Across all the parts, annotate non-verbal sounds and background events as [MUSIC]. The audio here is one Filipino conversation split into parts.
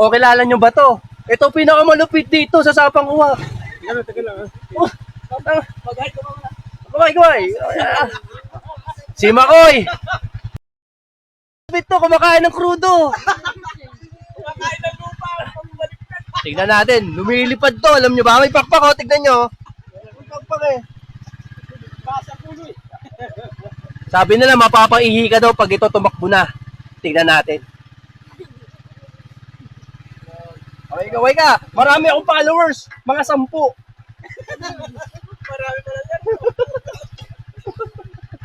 O, kilala nyo ba to? Ito pinakamalupit dito sa Sapang Uwak. Ano, tagal lang. Oh, ah, Kumay, kumay. Ah. Si Makoy. Ito, kumakain ng krudo. Kumakain ng lupa. Tignan natin, lumilipad to. Alam nyo ba? May pakpak oh, tignan nyo. May pakpak eh. Basa pulo eh. Sabi nila, mapapaihi ka daw pag ito tumakbo na. Tignan natin. Okay ka, okay ka. Marami akong followers. Mga sampu. Marami pala yan.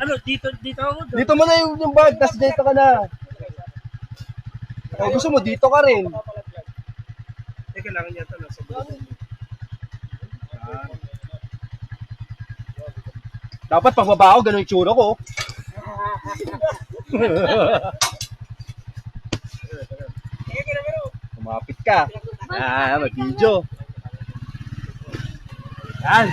[LAUGHS] ano, dito, dito ako. Dito mo na yung, yung bag, tas dito ka na. O gusto mo, dito ka rin. Eh, kailangan niya ito nasa. Dapat pagbaba ako, ganun yung tsura ko. [LAUGHS] [LAUGHS] Eh. Kumapit ka. Ah, mag-video. Yan.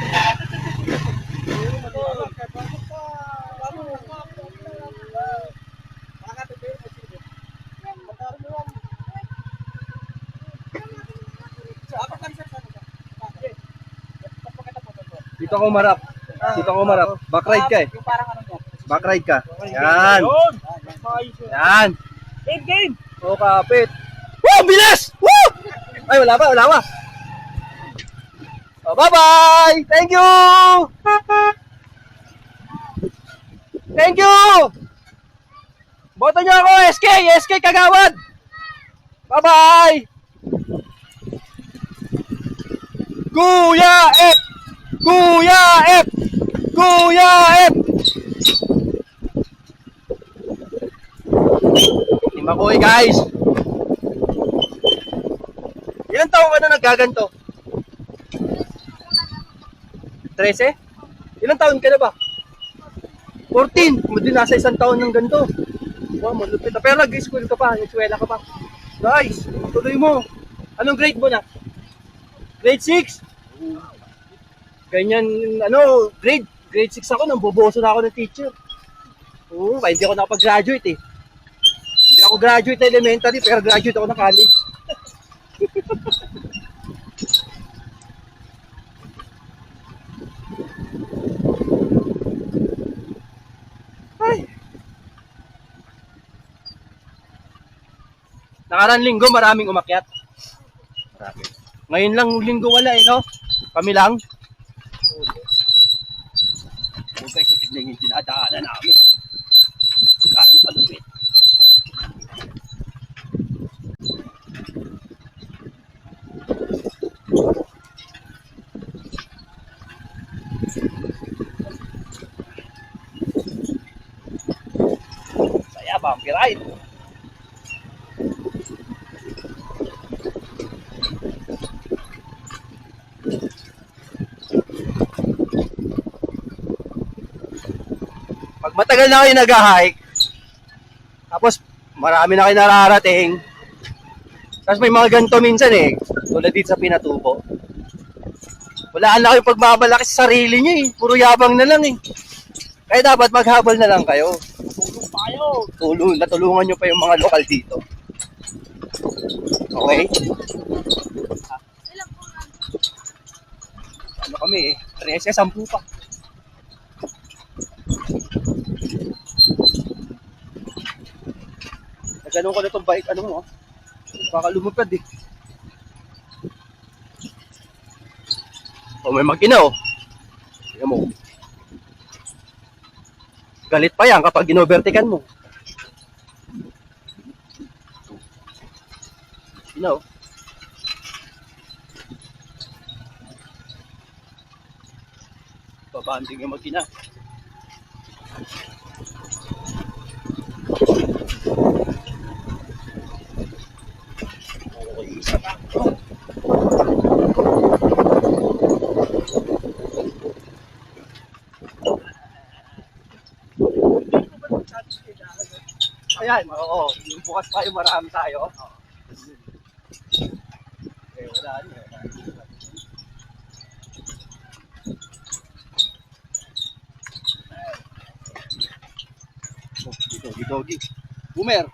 Dito ako marap. Dito ako marap. Backride ka eh. Ano. Backride ka. Yan. Yan. Game, game. O, kapit. Woo! Bilis! Woo! Ay, wala pa, wala pa. Oh, bye-bye! Thank you! Thank you! Boto niyo ako, SK! SK Kagawad! Bye-bye! Kuya F! Kuya F! Kuya F! Lima ko eh, guys! Taong ka na naggaganto? 13? Ilang taon ka na ba? 14. Hindi nasa isang taon ng ganito. Wow, malupit. Pero nag-school ka pa, nag-eskwela ka pa. Guys, tuloy mo. Anong grade mo na? Grade 6? Ganyan, ano, grade, grade 6 ako, nang boboso na ako ng teacher. Oo, ba, hindi ako nakapag-graduate eh. Hindi ako graduate na elementary, pero graduate ako ng college. [LAUGHS] Ay. Nakarang linggo, maraming umakyat. Marami. Ngayon lang linggo wala eh, no? Kami lang. Guys, so tignan yung dinadaanan namin. Gaano kalupit. Ride. Pag matagal na kayo nag-hike, tapos marami na kayo nararating, tapos may mga ganito minsan eh, tulad dito sa pinatubo. Wala na kayo pagmamalaki sa sarili niyo eh, puro yabang na lang eh. Kaya dapat maghabol na lang kayo. Tulong natulungan nyo pa yung mga lokal dito. Okay? Ano kami eh? 13, 10 pa. Nagano'n ko na itong bike, ano mo? ah. Baka lumupad eh. O may makina oh. Tingnan mo. Galit pa yan kapag ginovertikan mo. You know. Babanding yung makina. Ayan, oo. Yung bukas tayo, marami tayo. Eh, wala niyo. Dito, dito. Boomer.